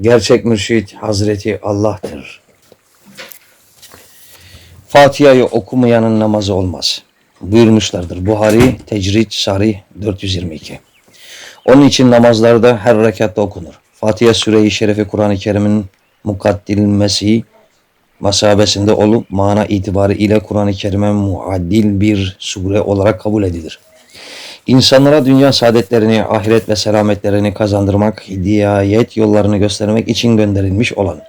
Gerçek mürşit Hazreti Allah'tır. Fatiha'yı okumayanın namazı olmaz. Buyurmuşlardır. Buhari Tecrid Sarih 422. Onun için namazlarda her rekatta okunur. Fatiha Süre-i Şerifi Kur'an-ı Kerim'in mukaddilmesi masabesinde olup mana itibarı ile Kur'an-ı Kerim'e muaddil bir sure olarak kabul edilir. İnsanlara dünya saadetlerini, ahiret ve selametlerini kazandırmak, hidayet yollarını göstermek için gönderilmiş olan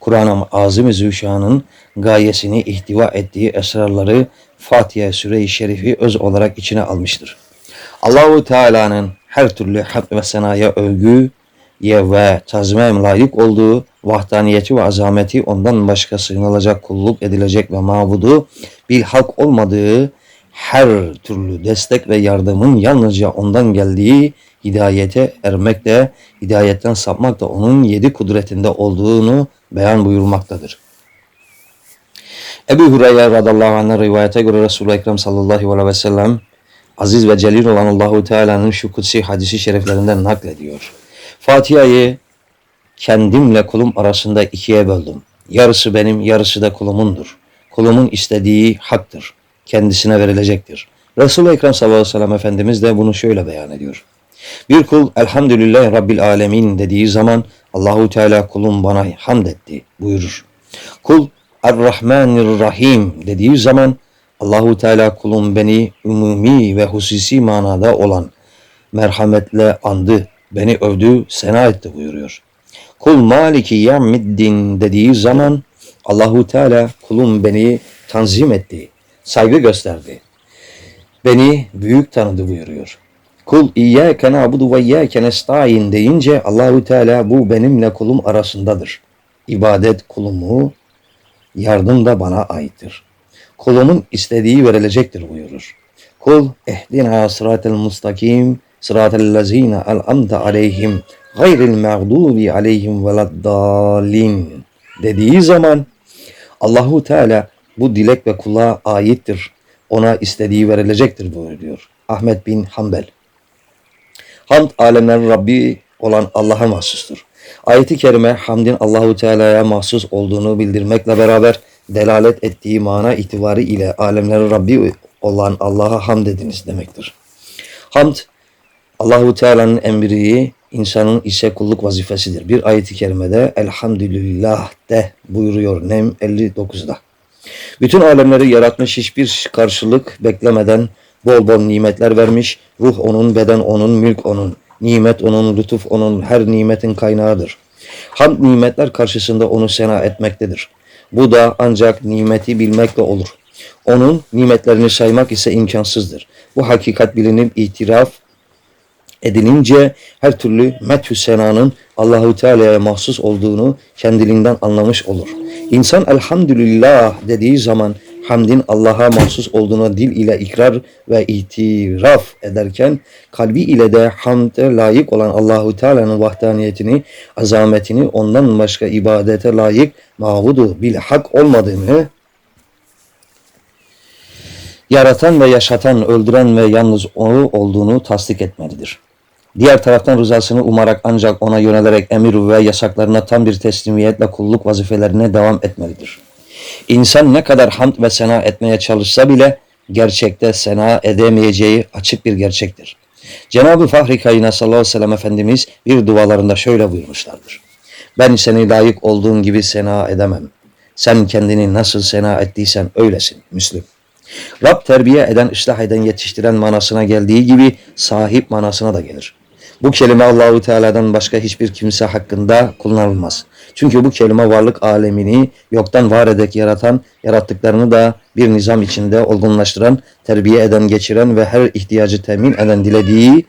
Kur'an-ı Azim-i Zişan'ın gayesini ihtiva ettiği esrarları Fatiha Süre-i Şerifi öz olarak içine almıştır. Allahu Teala'nın her türlü hak ve senaya övgü ve tazime layık olduğu vahdaniyeti ve azameti ondan başka sığınılacak kulluk edilecek ve mabudu bir hak olmadığı her türlü destek ve yardımın yalnızca ondan geldiği hidayete ermek de hidayetten sapmak da onun yedi kudretinde olduğunu beyan buyurmaktadır. Ebu Hureyre radallahu anh'a rivayete göre Resulullah Ekrem sallallahu aleyhi ve sellem aziz ve celil olan Allahu Teala'nın şu kutsi hadisi şeriflerinden naklediyor. Fatiha'yı kendimle kulum arasında ikiye böldüm. Yarısı benim, yarısı da kulumundur. Kulumun istediği haktır. Kendisine verilecektir. Resul-i Ekrem sallallahu aleyhi ve sellem Efendimiz de bunu şöyle beyan ediyor. Bir kul elhamdülillah Rabbil alemin dediği zaman Allahu Teala kulum bana hamd etti buyurur. Kul Er-Rahmanir-Rahim dediği zaman Allahu Teala kulum beni umumi ve hususi manada olan merhametle andı, beni övdü, sena etti buyuruyor. Kul maliki yevmiddin dediği zaman Allahu Teala kulum beni tanzim etti, saygı gösterdi. Beni büyük tanıdı buyuruyor. Kul iyyâke na'budu ve iyyâke nestaîn deyince Allahu Teala bu benimle kulum arasındadır. İbadet kulumu, yardım da bana aittir. Kulumun istediği verilecektir buyurur. Kul ehdina sıratel mustakim sıratel lezine al'amte aleyhim gayril mağdubi aleyhim veleddallin dediği zaman Allahu Teala bu dilek ve kula aittir. Ona istediği verilecektir buyuruyor. Ahmet bin Hanbel. Hamd alemlerin Rabbi olan Allah'a mahsustur. Ayeti kerime hamdin Allahu Teala'ya mahsus olduğunu bildirmekle beraber delalet ettiği mana itibarı ile alemlerin Rabbi olan Allah'a hamd ediniz demektir. Hamd Allahu Teala'nın emri, insanın ise kulluk vazifesidir. Bir ayeti kerimede elhamdülillah de buyuruyor Nem 59'da. Bütün alemleri yaratmış hiçbir karşılık beklemeden bol bol nimetler vermiş. Ruh onun, beden onun, mülk onun. Nimet onun, lütuf onun, her nimetin kaynağıdır. Hamd nimetler karşısında onu sena etmektedir. Bu da ancak nimeti bilmekle olur. Onun nimetlerini saymak ise imkansızdır. Bu hakikat bilinip itiraf edilince her türlü methü senanın Allahu Teala'ya mahsus olduğunu kendiliğinden anlamış olur. İnsan elhamdülillah dediği zaman hamdin Allah'a mahsus olduğuna dil ile ikrar ve itiraf ederken kalbi ile de hamde layık olan Allahu Teala'nın vahdaniyetini, azametini ondan başka ibadete layık mabudu bil hak olmadığını yaratan ve yaşatan, öldüren ve yalnız o olduğunu tasdik etmelidir. Diğer taraftan rızasını umarak ancak ona yönelerek emir ve yasaklarına tam bir teslimiyetle kulluk vazifelerine devam etmelidir. İnsan ne kadar hamd ve sena etmeye çalışsa bile gerçekte sena edemeyeceği açık bir gerçektir. Cenab-ı Fahri Kainat sallallahu aleyhi ve sellem Efendimiz bir dualarında şöyle buyurmuşlardır. Ben seni layık olduğun gibi sena edemem. Sen kendini nasıl sena ettiysen öylesin. Müslüm. Rab terbiye eden, ıslah eden, yetiştiren manasına geldiği gibi sahip manasına da gelir. Bu kelime Allahu Teala'dan başka hiçbir kimse hakkında kullanılmaz. Çünkü bu kelime varlık alemini yoktan var edek yaratan, yarattıklarını da bir nizam içinde olgunlaştıran, terbiye eden, geçiren ve her ihtiyacı temin eden dilediği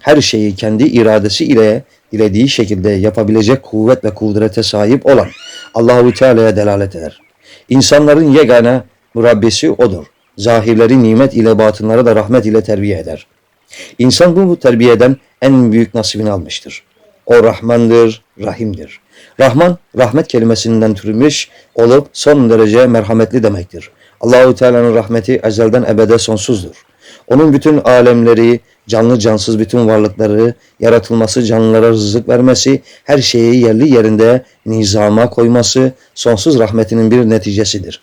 her şeyi kendi iradesi ile dilediği şekilde yapabilecek kuvvet ve kudrete sahip olan Allahu Teala'ya delalet eder. İnsanların yegane Murabbisi odur. Zahirleri nimet ile batınları da rahmet ile terbiye eder. İnsan bu, terbiyeden en büyük nasibini almıştır. O Rahmandır, Rahim'dir. Rahman, rahmet kelimesinden türümüş olup son derece merhametli demektir. Allahu Teala'nın rahmeti ezelden ebede sonsuzdur. Onun bütün alemleri, canlı cansız bütün varlıkları, yaratılması, canlılara rızık vermesi, her şeyi yerli yerinde nizama koyması sonsuz rahmetinin bir neticesidir.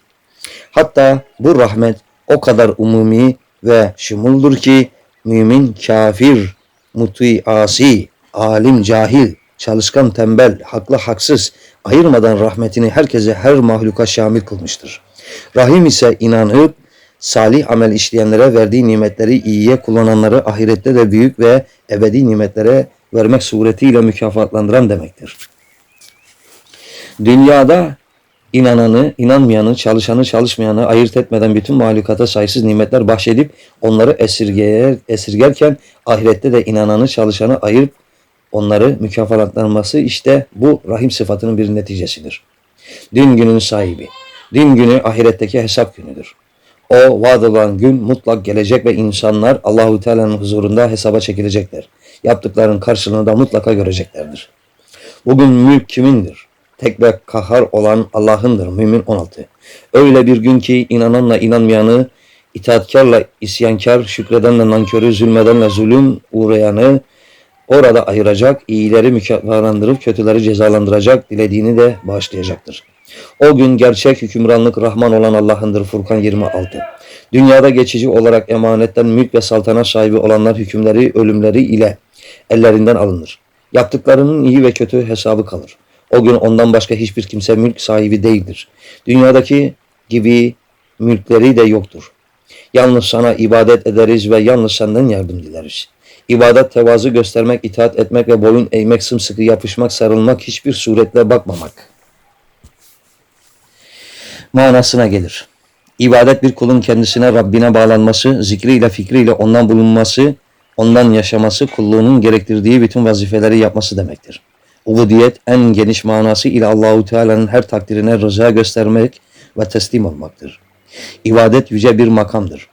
Hatta bu rahmet o kadar umumi ve şumuldur ki mümin, kafir, muti, asi, alim, cahil, çalışkan, tembel, haklı, haksız ayırmadan rahmetini herkese, her mahluka şamil kılmıştır. Rahim ise inanıp salih amel işleyenlere verdiği nimetleri iyiye kullananları ahirette de büyük ve ebedi nimetlere vermek suretiyle mükafatlandıran demektir. Dünyada inananı, inanmayanı, çalışanı, çalışmayanı ayırt etmeden bütün mahlukata sayısız nimetler bahşedip onları esirger, esirgerken ahirette de inananı, çalışanı ayırıp onları mükafatlandırması işte bu rahim sıfatının bir neticesidir. Din günün sahibi. Din günü ahiretteki hesap günüdür. O vaad olan gün mutlak gelecek ve insanlar Allahu Teala'nın huzurunda hesaba çekilecekler. Yaptıklarının karşılığını da mutlaka göreceklerdir. Bugün mülk kimindir? Tek ve kahhar olan Allah'ındır. Mümin 16. Öyle bir gün ki inananla inanmayanı, itaatkarla isyankar, şükredenle nankörü, zulmedenle zulüm uğrayanı orada ayıracak, iyileri mükafatlandırıp kötüleri cezalandıracak, dilediğini de bağışlayacaktır. O gün gerçek hükümranlık Rahman olan Allah'ındır. Furkan 26. Dünyada geçici olarak emanetten mülk ve saltanat sahibi olanlar hükümleri, ölümleri ile ellerinden alınır. Yaptıklarının iyi ve kötü hesabı kalır. O gün ondan başka hiçbir kimse mülk sahibi değildir. Dünyadaki gibi mülkleri de yoktur. Yalnız sana ibadet ederiz ve yalnız senden yardım dileriz. İbadet tevazu göstermek, itaat etmek ve boyun eğmek, sımsıkı yapışmak, sarılmak, hiçbir suretle bakmamak manasına gelir. İbadet bir kulun kendisine Rabbine bağlanması, zikriyle fikriyle ondan bulunması, ondan yaşaması, kulluğunun gerektirdiği bütün vazifeleri yapması demektir. Ubudiyet en geniş manası ile Allahu Teala'nın her takdirine rıza göstermek ve teslim olmaktır. İbadet yüce bir makamdır.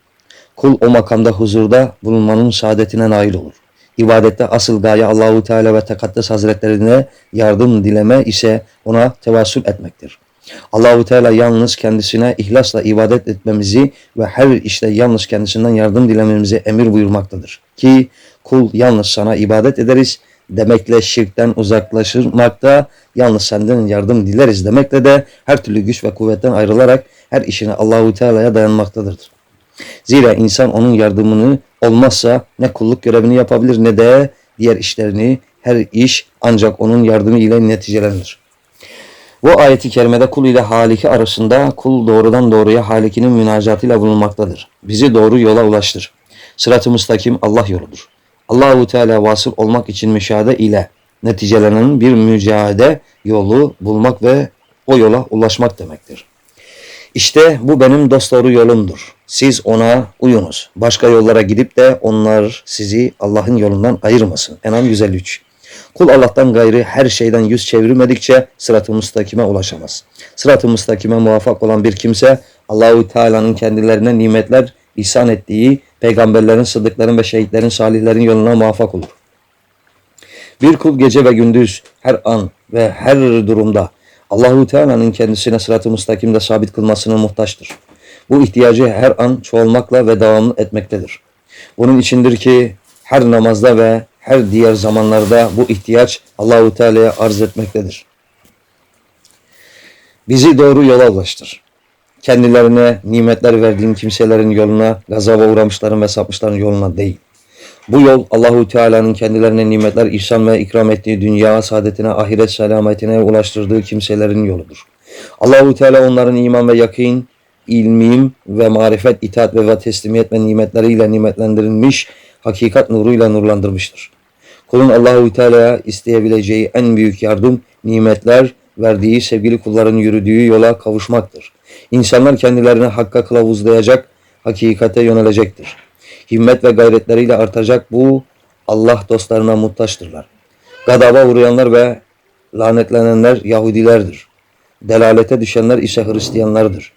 Kul o makamda huzurda bulunmanın saadetine nail olur. İbadette asıl gaye Allahu Teala ve Tekaddes Hazretlerine yardım dileme ise ona tevassül etmektir. Allahu Teala yalnız kendisine ihlasla ibadet etmemizi ve her işte yalnız kendisinden yardım dilememizi emir buyurmaktadır. Ki kul yalnız sana ibadet ederiz demekle şirkten uzaklaşırmakta, yalnız senden yardım dileriz demekle de her türlü güç ve kuvvetten ayrılarak her işini Allahu Teala'ya dayanmaktadır. Zira insan onun yardımını olmazsa ne kulluk görevini yapabilir ne de diğer işlerini her iş ancak onun yardımı ile neticelenir. Bu ayeti kerimede kul ile Haliki arasında kul doğrudan doğruya Halikinin münacatıyla bulunmaktadır. Bizi doğru yola ulaştır. Sırat-ı müstakim Allah yoludur. Allahu Teala vasıl olmak için müşahede ile neticelenen bir mücadele yolu bulmak ve o yola ulaşmak demektir. İşte bu benim dosdoğru yolumdur. Siz ona uyunuz. Başka yollara gidip de onlar sizi Allah'ın yolundan ayırmasın. Enam 153. Kul Allah'tan gayrı her şeyden yüz çevirmedikçe sırat-ı müstakime ulaşamaz. Sırat-ı müstakime muvaffak olan bir kimse Allahu Teala'nın kendilerine nimetler ihsan ettiği peygamberlerin, sıddıkların ve şehitlerin, salihlerin yoluna muvaffak olur. Bir kul gece ve gündüz her an ve her durumda Allahu Teala'nın kendisine sırat-ı müstakimde sabit kılmasına muhtaçtır. Bu ihtiyacı her an çoğalmakla ve devamlı etmektedir. Bunun içindir ki her namazda ve her diğer zamanlarda bu ihtiyaç Allahu Teala'ya arz etmektedir. Bizi doğru yola ulaştır. Kendilerine nimetler verdiğin kimselerin yoluna, gazaba uğramışların ve sapmışların yoluna değil. Bu yol Allahu Teala'nın kendilerine nimetler ihsan ve ikram ettiği dünya saadetine, ahiret selametine ulaştırdığı kimselerin yoludur. Allahu Teala onların iman ve yakin, ilmim ve marifet, itaat ve teslimiyet ve nimetleriyle nimetlendirilmiş, hakikat nuruyla nurlandırmıştır. Kulun Allahu Teala'ya isteyebileceği en büyük yardım, nimetler verdiği sevgili kulların yürüdüğü yola kavuşmaktır. İnsanlar kendilerini hakka kılavuzlayacak, hakikate yönelecektir. Himmet ve gayretleriyle artacak bu Allah dostlarına muhtaçtırlar. Gadaba uğrayanlar ve lanetlenenler Yahudilerdir. Delalete düşenler ise Hristiyanlardır.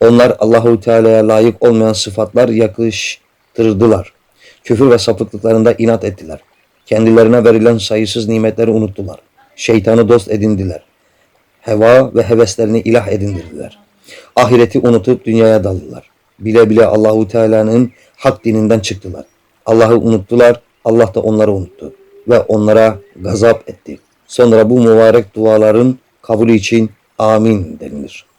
Onlar Allahu Teala'ya layık olmayan sıfatlar yakıştırdılar. Küfür ve sapıklıklarında inat ettiler. Kendilerine verilen sayısız nimetleri unuttular. Şeytanı dost edindiler. Heva ve heveslerini ilah edindirdiler. Ahireti unutup dünyaya daldılar. bile bile Allahu Teala'nın hak dininden çıktılar. Allah'ı unuttular, Allah da onları unuttu ve onlara gazap etti. Sonra bu mübarek duaların kabulü için amin denilir.